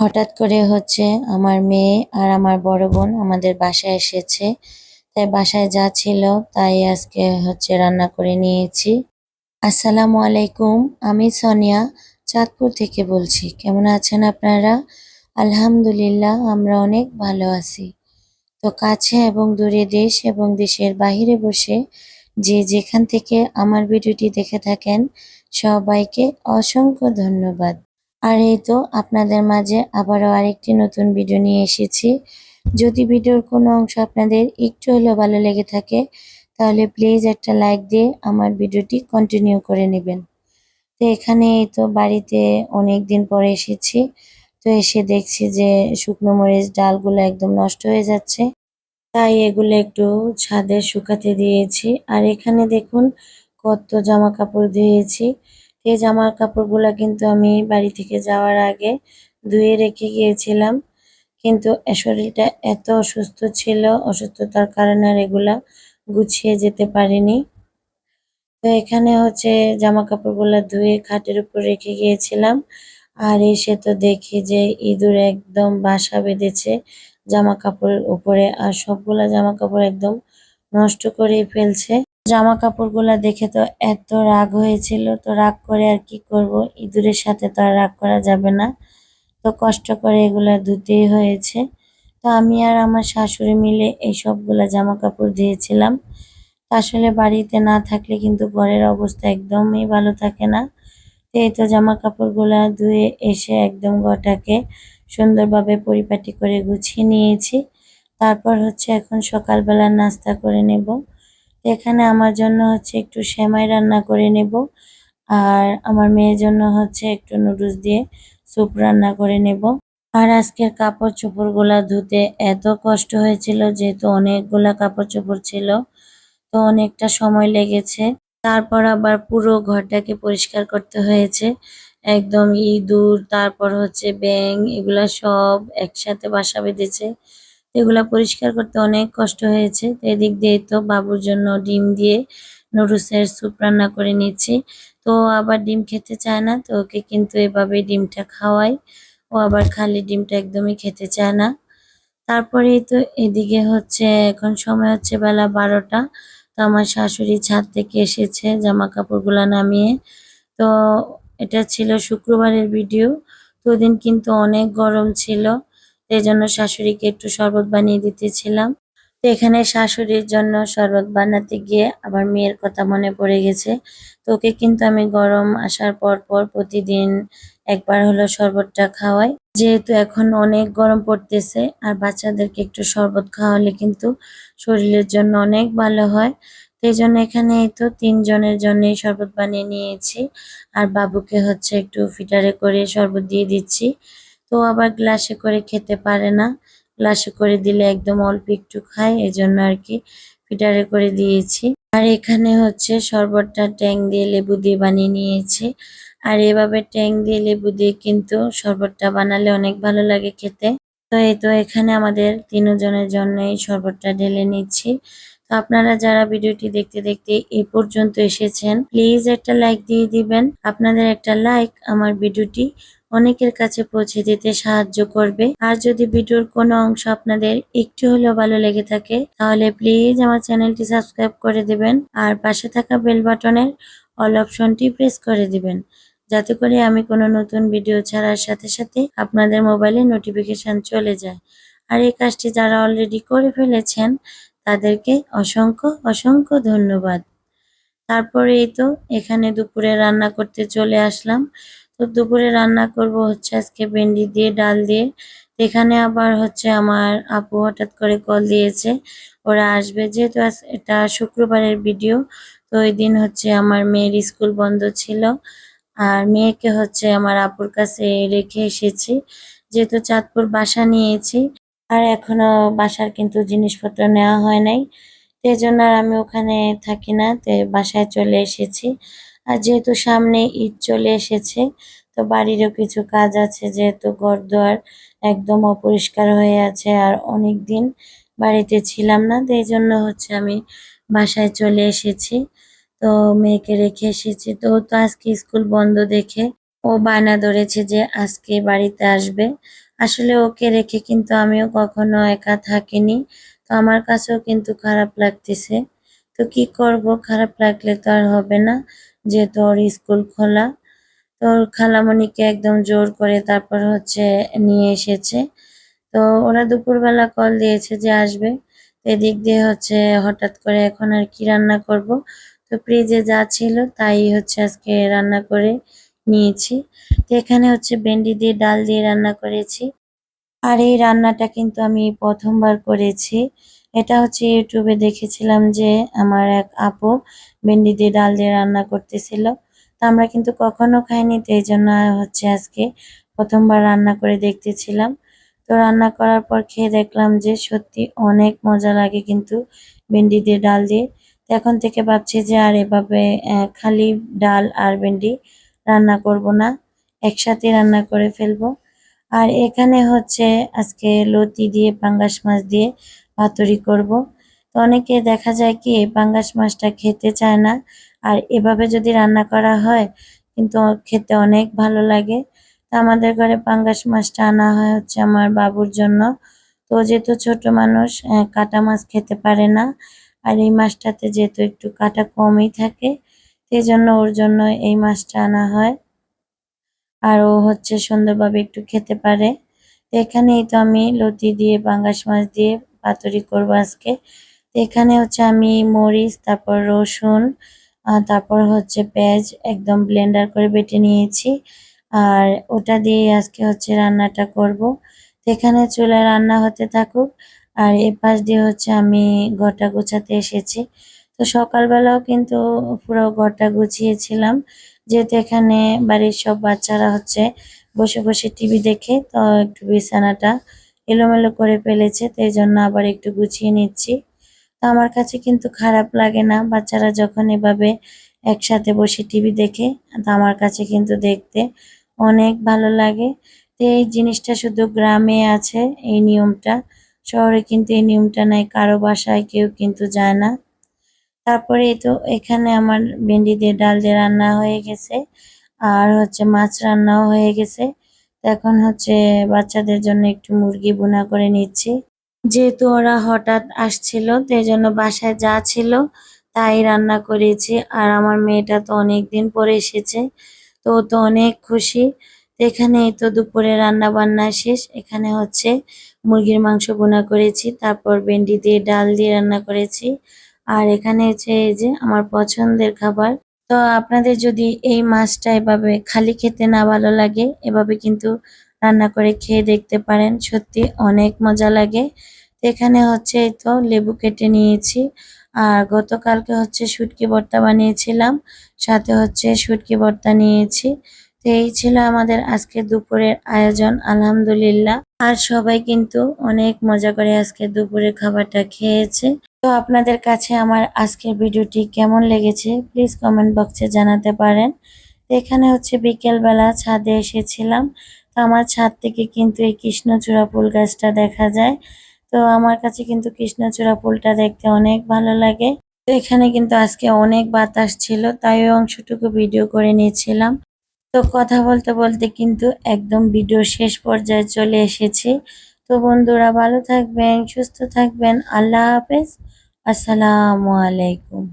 হঠাৎ করে হচ্ছে আমার মেয়ে আর আমার বড় বোন আমাদের বাসায় এসেছে। তাই বাসায় যা ছিল তাই আজকে হচ্ছে রান্না করে নিয়েছি। আসসালামু আলাইকুম, আমি সোনিয়া, চাঁদপুর থেকে বলছি। কেমন আছেন আপনারা? আলহামদুলিল্লাহ, আমরা অনেক ভালো আছি। তো কাছে এবং দূরে দেশ এবং দেশের বাহিরে বসে যে যেখান থেকে আমার ভিডিওটি দেখে থাকেন, সবাইকে অসংখ্য ধন্যবাদ। আর এই তো আপনাদের মাঝে আবারও আরেকটি নতুন ভিডিও নিয়ে এসেছি। যদি ভিডিওর কোনো অংশ আপনাদের একটু হলেও ভালো লেগে থাকে, তাহলে প্লিজ একটা লাইক দিয়ে আমার ভিডিওটি কন্টিনিউ করে নেবেন। তো এখানে এই তো বাড়িতে অনেক দিন পরে এসেছি। তো এসে দেখছি যে শুকনো মরিচ ডালগুলো একদম নষ্ট হয়ে যাচ্ছে। তাই এগুলো একটু ছাদে শুকাতে দিয়েছি। আর এখানে দেখুন কত জামা কাপড় ধুয়েছি। এই জামা কাপড়গুলো কিন্তু আমি বাড়ি থেকে যাওয়ার আগে ধুয়ে রেখে গিয়েছিলাম। কিন্তু শরীরটা এত অসুস্থ ছিল, অসুস্থতার কারণে আর এগুলা গুছিয়ে যেতে পারিনি। তো এখানে হচ্ছে জামা কাপড়গুলো ধুয়ে খাটের উপর রেখে গিয়েছিলাম। আর এসে তো দেখি যে ইঁদুর একদম বাসা বেঁধেছে জামা কাপড়ের উপরে, আর সবগুলা জামা কাপড় একদম নষ্ট করে ফেলছে। জামা কাপড়গুলা দেখে তো এত রাগ হয়েছিল। তো রাগ করে আর কি করব? ইঁদুরের সাথে তো আর রাগ করা যাবে না। তো কষ্ট করে এগুলা ধুতেই হয়েছে। তো আমি আর আমার শাশুড়ি মিলে এই সবগুলা জামা কাপড় দিয়েছিলাম আসলে বাড়িতে না থাকলে কিন্তু ঘরের অবস্থা একদমই ভালো থাকে না। তো এই তো জামা কাপড়গুলা ধুয়ে এসে একদম ঘরটাকে সুন্দরভাবে পরিপাটি করে গুছিয়ে নিয়েছি। তারপর হচ্ছে এখন সকালবেলা নাস্তা করে নেব। এখানে আমার জন্য হচ্ছে একটু সেমাই রান্না করে নেব। আর আমার মেয়ের জন্য হচ্ছে একটু নুডলস দিয়ে স্যুপ রান্না করে নেব। আর আজকের কাপড় চোপড়গুলা ধুতে এত কষ্ট হয়েছিল যেহেতু অনেকগুলা কাপড় চোপড় ছিল, তো অনেকটা সময় লেগেছে। তারপর আবার পুরো ঘরটাকে পরিষ্কার করতে হয়েছে। একদম ইঁদুর, তারপর হচ্ছে ব্যাং এগুলা সব একসাথে বাসা বেঁধেছে। এগুলা পরিষ্কার করতে অনেক কষ্ট হয়েছে। এদিক দিয়ে তো বাবুর জন্য ডিম দিয়ে নুডলসের স্যুপ রান্না করে নিচ্ছি। তো আবার ডিম খেতে চায় না, তো ওকে কিন্তু এভাবে ডিমটা খাওয়াই। ও আবার খালি ডিমটা একদমই খেতে চায় না। তারপরেই তো এদিকে হচ্ছে, এখন সময় হচ্ছে বেলা বারোটা। তো আমার শাশুড়ি ছাদ থেকে এসেছে জামা কাপড়গুলো নামিয়ে। তো এটা ছিল শুক্রবারের ভিডিও। তো ওদিন কিন্তু অনেক গরম ছিল। এই জন্য শাশুড়িকে একটু শরবত বানিয়ে দিতেছিলাম। তো এখানে শাশুড়ির জন্য শরবত বানাতে গিয়ে আবার মেয়ের কথা মনে পড়ে গেছে। তো ওকে কিন্তু আমি গরম আসার পর পর প্রতিদিন একবার হলো শরবতটা খাওয়াই। যেহেতু এখন অনেক গরম পড়তেছে, আর বাচ্চাদেরকে একটু শরবত খাওয়ালে কিন্তু শরীরের জন্য অনেক ভালো হয়। এই জন্য এখানে তো তিনজনের জন্যই শরবত বানিয়ে নিয়েছি। আর বাবুকে হচ্ছে একটু ফিটারে করে শরবত দিয়ে দিচ্ছি। তো আবার গ্লাসে করে খেতে পারে না। গ্লাসে করে দিলে একদম অল্প একটু খায় এই জন্য আর কি ফিটারে করে দিয়েছি। আর এখানে হচ্ছে শরবতটা ট্যাং দিয়ে লেবু দিয়ে বানিয়ে নিয়েছি। আর এভাবে ট্যাং দিয়ে লেবু দিয়ে কিন্তু শরবতটা বানালে অনেক ভালো লাগে খেতে। তো এই তো এখানে আমাদের তিনজনের জন্য এই শরবতটা ঢেলে নিচ্ছি। তো আপনারা যারা ভিডিওটি দেখতে দেখতে এই পর্যন্ত এসেছেন, প্লিজ একটা লাইক দিয়ে দিবেন। আপনাদের একটা লাইক আমার ভিডিওটি অনেকের কাছে পৌঁছে দিতে সাহায্য করবে। আর যদি ভিডিওর কোনো অংশ আপনাদের একটু হলেও ভালো লেগে থাকে, তাহলে প্লিজ আমার চ্যানেলটি সাবস্ক্রাইব করে দিবেন আর পাশে থাকা বেল বাটনের অল অপশনটি প্রেস করে দিবেন, যাতে করে আমি কোনো নতুন ভিডিও ছাড়ার সাথে সাথে আপনাদের মোবাইলে নোটিফিকেশান চলে যায়। আর এই কাজটি যারা অলরেডি করে ফেলেছেন, তাদেরকে অসংখ্য অসংখ্য ধন্যবাদ। তারপরে এই তো এখানে দুপুরে রান্না করতে চলে আসলাম। তো দুপুরে রান্না করব হচ্ছে আজকে ভেন্ডি দিয়ে, ডাল দিয়ে। এখানে আবার হচ্ছে আমার আপু হঠাৎ করে কল দিয়েছে, ওরা আসবে যেহেতু এটা শুক্রবারের ভিডিও। তো ওই দিন হচ্ছে আমার মেয়ের স্কুল বন্ধ ছিল, আর মেয়েকে হচ্ছে আমার আপুর কাছে রেখে এসেছি। যেহেতু চাঁদপুর বাসা নিয়েছি, আর এখনও বাসার কিন্তু জিনিসপত্র নেওয়া হয় নাই। সেই জন্য আর আমি ওখানে থাকি না, তো বাসায় চলে এসেছি। আর যেহেতু সামনে ঈদ চলে এসেছে, তো বাড়িরও কিছু কাজ আছে, যেহেতু ঘর দোয়ার একদম অপরিষ্কার হয়ে আছে আর অনেক দিন বাড়িতে ছিলাম না, তো এই জন্য হচ্ছে আমি বাসায় চলে এসেছি। তো মেয়েকে রেখে এসেছি, তো তো আজকে স্কুল বন্ধ দেখে ও বায়না ধরেছে যে আজকে বাড়িতে আসবে। আসলে ওকে রেখে কিন্তু আমিও কখনো একা থাকিনি, তো আমার কাছেও কিন্তু খারাপ লাগতেছে। তো কি করব? খারাপ লাগলে তো আর হবে না, যেহেতু ওর স্কুল খোলা। তো ওর খালামণিকে একদম জোর করে তারপর হচ্ছে নিয়ে এসেছে। তো ওরা দুপুরবেলা কল দিয়েছে যে আসবে। এদিক দিয়ে হচ্ছে হঠাৎ করে এখন আর কি রান্না করব? তো ফ্রিজে যা ছিল তাই হচ্ছে আজকে রান্না করে নিয়েছি। তো এখানে হচ্ছে ভেন্ডি দিয়ে ডাল দিয়ে রান্না করেছি। আর এই রান্নাটা কিন্তু আমি প্রথমবার করেছি। এটা হচ্ছে ইউটিউবে দেখেছিলাম যে আমার এক আপু ভেন্ডি দিয়ে ডাল দিয়ে রান্না করতেছিল। তা আমরা কিন্তু কখনো খাইনি, তো এই জন্য হচ্ছে আজকে প্রথমবার রান্না করে দেখতেছিলাম। তো রান্না করার পর খেয়ে দেখলাম যে সত্যি অনেক মজা লাগে কিন্তু ভেন্ডি দিয়ে ডাল দিয়ে। তো এখন থেকে ভাবছি যে আর এভাবে খালি ডাল আর ভেন্ডি রান্না করব না একসাথে রান্না করে ফেলব। আর এখানে হচ্ছে আজকে লতি দিয়ে, পাঙ্গাস মাছ দিয়ে পাতুরি করব। তো অনেকে দেখা যায় কি, এই পাঙ্গাস মাছটা খেতে চায় না। আর এভাবে যদি রান্না করা হয়, কিন্তু খেতে অনেক ভালো লাগে। তো আমাদের ঘরে পাঙ্গাস মাছটা আনা হয় হচ্ছে আমার বাবুর জন্য। তো যেহেতু ছোট মানুষ কাটা মাছ খেতে পারে না। আর এই মাছটাতে যেহেতু একটু কাটা কমই থাকে সেই জন্য ওর জন্য এই মাছটা আনা হয়। আর ও হচ্ছে সুন্দরভাবে একটু খেতে পারে। এখানেই তো আমি লতি দিয়ে, পাঙ্গাস মাছ দিয়ে পাতুরি করব আজকে। তো এখানে হচ্ছে আমি মরিচ, তারপর রসুন তারপর হচ্ছে পেঁয়াজ একদম ব্লেন্ডার করে বেটে নিয়েছি। আর ওটা দিয়ে আজকে হচ্ছে রান্নাটা করব। তো এখানে চুলায় রান্না হতে থাকুক। আর এ পাশ দিয়ে হচ্ছে আমি ঘরটা গোছাতে এসেছি। তো সকালবেলাও কিন্তু পুরো ঘরটা গুছিয়েছিলাম। যেহেতু এখানে বাড়ির সব বাচ্চারা হচ্ছে বসে বসে টিভি দেখে, তো একটু বিছানাটা এলোমেলো করে ফেলেছে, তো এই জন্য আবার একটু গুছিয়ে নিচ্ছি। তো আমার কাছে কিন্তু খারাপ লাগে না, বাচ্চারা যখন এভাবে একসাথে বসে টিভি দেখে, তো আমার কাছে কিন্তু দেখতে অনেক ভালো লাগে। তো এই জিনিসটা শুধু গ্রামে আছে, এই নিয়মটা। শহরে কিন্তু এই নিয়মটা নাই, কারও বাসায় কেউ কিন্তু যায় না। তারপরে তো এখানে আমার ভেন্ডি দিয়ে ডাল দিয়ে রান্না হয়ে গেছে, আর হচ্ছে মাছ রান্নাও হয়ে গেছে। এখন হচ্ছে বাচ্চাদের জন্য একটু মুরগি বোনা করে নিচ্ছি। যেহেতু ওরা হঠাৎ আসছিল, তো এই জন্য বাসায় যা ছিল তাই রান্না করেছি। আর আমার মেয়েটা তো অনেক দিন পরে এসেছে, তো তো অনেক খুশি। এখানে তো দুপুরে রান্না বান্না শেষ। এখানে হচ্ছে মুরগির মাংস বোনা করেছি, তারপর ভেন্ডি দিয়ে ডাল দিয়ে রান্না করেছি। আর এখানে হচ্ছে এই যে আমার পছন্দের খাবার তো আপনাদের যদি এই মাছটা এভাবে খালি খেতে না ভালো লাগে, এভাবে কিন্তু রান্না করে খেয়ে দেখতে পারেন। সত্যি অনেক মজা লাগে। এখানে হচ্ছে এই তো লেবু কেটে নিয়েছি। আর গতকালকে হচ্ছে শুটকি ভর্তা বানিয়েছিলাম, সাথে হচ্ছে শুটকি ভর্তা নিয়েছি। তো এই ছিল আমাদের আজকে দুপুরের আয়োজন, আলহামদুলিল্লাহ। আর সবাই কিন্তু অনেক মজা করে আজকে দুপুরের খাবারটা খেয়েছে। তো আপনাদের কাছে আমার আজকের ভিডিওটি কেমন লেগেছে প্লিজ কমেন্ট বক্সে জানাতে পারেন। এখানে হচ্ছে বিকেলবেলা ছাদে এসেছিলাম। তো আমার ছাদ থেকে কিন্তু এই কৃষ্ণচূড়া ফুল গাছটা দেখা যায়। তো আমার কাছে কিন্তু কৃষ্ণচূড়া ফুলটা দেখতে অনেক ভালো লাগে। তো এখানে কিন্তু আজকে অনেক বাতাস ছিল, তাই ওই অংশটুকু ভিডিও করে নিয়েছিলাম। তো কথা বলতে বলতে কিন্তু একদম ভিডিও শেষ পর্যায়ে চলে এসেছি। তো বন্ধুরা ভালো থাকবেন সুস্থ থাকবেন। আল্লাহ হাফেজ। আসসালামু আলাইকুম।